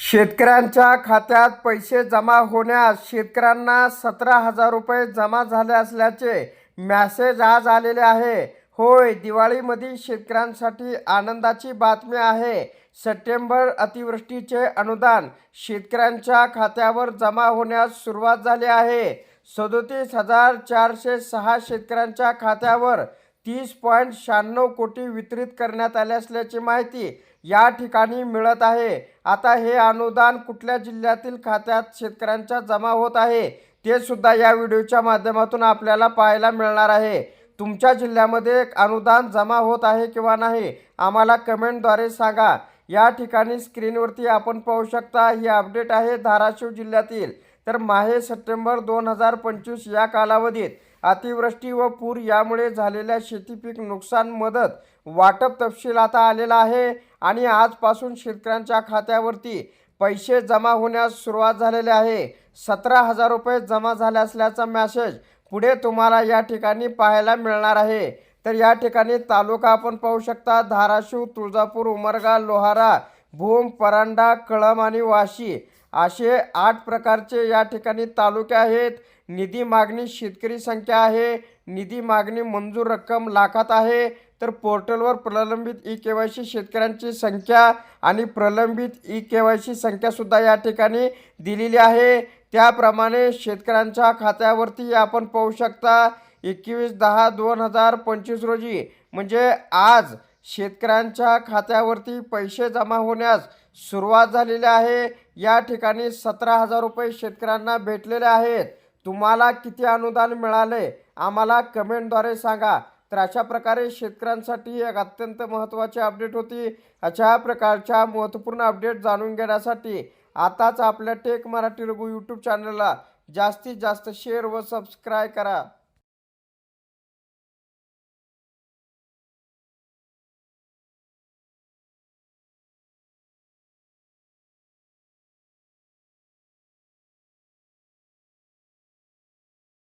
शेतकऱ्यांच्या खात्यात पैसे जमा होण्यास शेतकऱ्यांना सतरा हजार रुपये जमा झाले असल्याचे मॅसेज आज आलेले आहे. होय दिवाळीमध्ये शेतकऱ्यांसाठी आनंदाची बातमी आहे. सप्टेंबर अतिवृष्टीचे अनुदान शेतकऱ्यांच्या खात्यावर जमा होण्यास सुरुवात झाली आहे. सदोतीस हजार चारशे सहा शेतकऱ्यांच्या खात्यावर तीस पॉईंट शहाण्णव कोटी वितरित करण्यात आले असल्याची माहिती या ठिकाणी मिळत आहे. आता हे अनुदान कुठल्या जिल्ह्यातील खात्यात शेतकऱ्यांच्या जमा होत आहे ते सुद्धा या व्हिडिओच्या माध्यमातून आपल्याला पाहायला मिळणार आहे. तुमच्या जिल्ह्यामध्ये अनुदान जमा होत आहे किंवा नाही आम्हाला कमेंटद्वारे सांगा. या ठिकाणी स्क्रीनवरती आपण पाहू शकता ही अपडेट आहे धाराशिव जिल्ह्यातील. तर माहे सप्टेंबर दोन हजार पंचवीस या कालावधीत अतिवृष्टी व पूर यामुळे झालेल्या शेतीपीक नुकसान मदत वाटप तपशील आता आलेला आहे. आणि आजपासून शेतकऱ्यांच्या खात्यावरती पैसे जमा होण्यास सुरुवात झालेली आहे. सतरा हजार रुपये जमा झाले असल्याचा मॅसेज पुढे तुम्हाला या ठिकाणी पाहायला मिळणार आहे. तर या ठिकाणी तालुका आपण पाहू शकता धाराशिव तुळजापूर उमरगा लोहारा भूम परांडा कळम आणि वाशी. असे आठ प्रकारचे या ठिकाणी तालुके आहेत. निधी मागणी शेतकरी संख्या आहे. निधी मागणी मंजूर रक्कम लाखात आहे. तर पोर्टलवर प्रलंबित ई के वाय सी शेतकऱ्यांची संख्या आणि प्रलंबित ई के वाय सी संख्यासुद्धा या ठिकाणी दिलेली आहे. त्याप्रमाणे शेतकऱ्यांच्या खात्यावरती आपण पाहू शकता एकवीस दहा दोन हजार पंचवीस रोजी म्हणजे आज शेतकऱ्यांच्या खात्यावरती पैसे जमा होण्यास सुरुवात झालेली आहे. या ठिकाणी सतरा हजार रुपये शेतकऱ्यांना भेटलेले आहेत. तुम्हाला किती अनुदान मिळाले? आम्हाला कमेंटद्वारे सांगा. तर अशा प्रकारे शेतकऱ्यांसाठी एक अत्यंत महत्त्वाची अपडेट होती. अशा प्रकारच्या महत्त्वपूर्ण अपडेट जाणून घेण्यासाठी आताच आपल्या टेक मराठी रघु यूट्यूब चॅनलला जास्तीत जास्त शेअर व सबस्क्राईब करा.